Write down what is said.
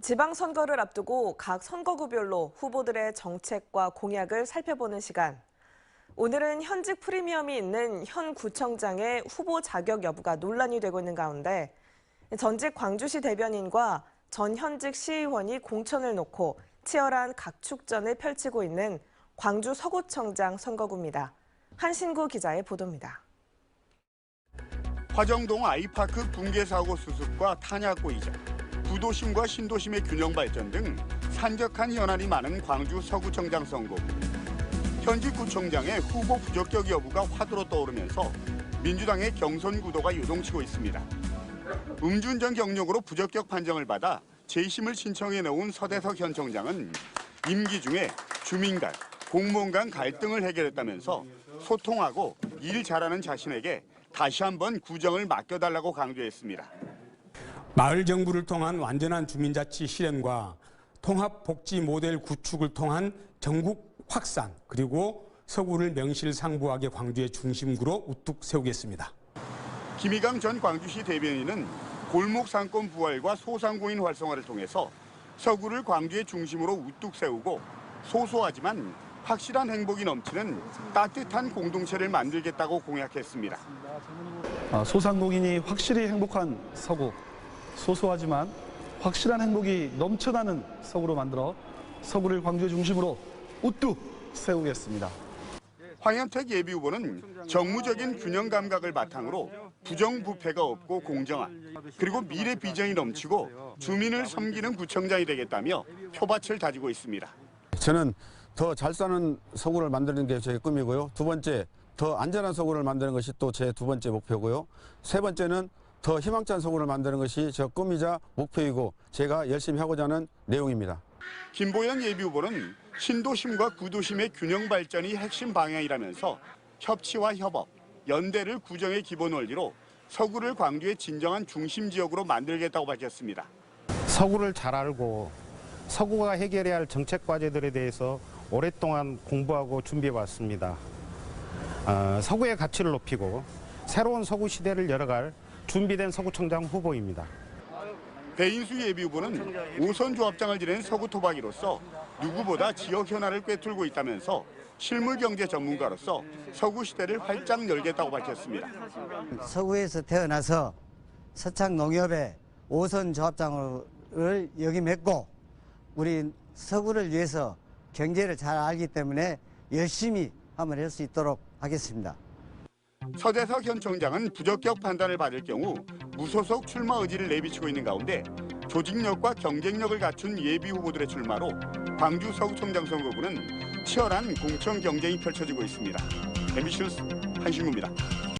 지방선거를 앞두고 각 선거구별로 후보들의 정책과 공약을 살펴보는 시간. 오늘은 현직 프리미엄이 있는 현 구청장의 후보 자격 여부가 논란이 되고 있는 가운데 전직 광주시 대변인과 전 현직 시의원이 공천을 놓고 치열한 각축전을 펼치고 있는 광주 서구청장 선거구입니다. 한신구 기자의 보도입니다. 화정동 아이파크 붕괴 사고 수습과 탄약고 이전, 구도심과 신도심의 균형 발전 등 산적한 현안이 많은 광주 서구청장 선거. 현직 구청장의 후보 부적격 여부가 화두로 떠오르면서 민주당의 경선 구도가 요동치고 있습니다. 음주운전 경력으로 부적격 판정을 받아 재심을 신청해 놓은 서대석 현 청장은 임기 중에 주민 간, 공무원 간 갈등을 해결했다면서 소통하고 일 잘하는 자신에게 다시 한번 구정을 맡겨달라고 강조했습니다. 마을 정부를 통한 완전한 주민자치 실현과 통합 복지 모델 구축을 통한 전국 확산 그리고 서구를 명실상부하게 광주의 중심구로 우뚝 세우겠습니다. 김희강 전 광주시 대변인은 골목 상권 부활과 소상공인 활성화를 통해서 서구를 광주의 중심으로 우뚝 세우고 소소하지만 확실한 행복이 넘치는 따뜻한 공동체를 만들겠다고 공약했습니다. 아, 소상공인이 확실히 행복한 서구, 소소하지만 확실한 행복이 넘쳐나는 서구로 만들어 서구를 광주 중심으로 우뚝 세우겠습니다. 황현택 예비 후보는 정무적인 균형 감각을 바탕으로 부정부패가 없고 공정한 그리고 미래 비전이 넘치고 주민을 섬기는 구청장이 되겠다며 표밭을 다지고 있습니다. 저는 더 잘 사는 서구를 만드는 게 제 꿈이고요. 두 번째, 더 안전한 서구를 만드는 것이 또 제 두 번째 목표고요. 세 번째는 더 희망찬 서구를 만드는 것이 저 꿈이자 목표이고 제가 열심히 하고자 하는 내용입니다. 김보연 예비후보는 신도심과 구도심의 균형 발전이 핵심 방향이라면서 협치와 협업, 연대를 구정의 기본 원리로 서구를 광주의 진정한 중심 지역으로 만들겠다고 밝혔습니다. 서구를 잘 알고 서구가 해결해야 할 정책 과제들에 대해서 오랫동안 공부하고 준비해 왔습니다. 어, 서구의 가치를 높이고 새로운 서구 시대를 열어갈 준비된 서구청장 후보입니다. 배인수 예비 후보는 오선 조합장을 지낸 서구 토박이로서 누구보다 지역 현안을 꿰뚫고 있다면서 실물 경제 전문가로서 서구 시대를 활짝 열겠다고 밝혔습니다. 서구에서 태어나서 서창 농협의 오선 조합장을 역임했고 우리 서구를 위해서 경제를 잘 알기 때문에 열심히 한번 할 수 있도록 하겠습니다. 서대석 현 청장은 부적격 판단을 받을 경우 무소속 출마 의지를 내비치고 있는 가운데 조직력과 경쟁력을 갖춘 예비 후보들의 출마로 광주 서구청장 선거구는 치열한 공천 경쟁이 펼쳐지고 있습니다. MBC 뉴스 한신구입니다.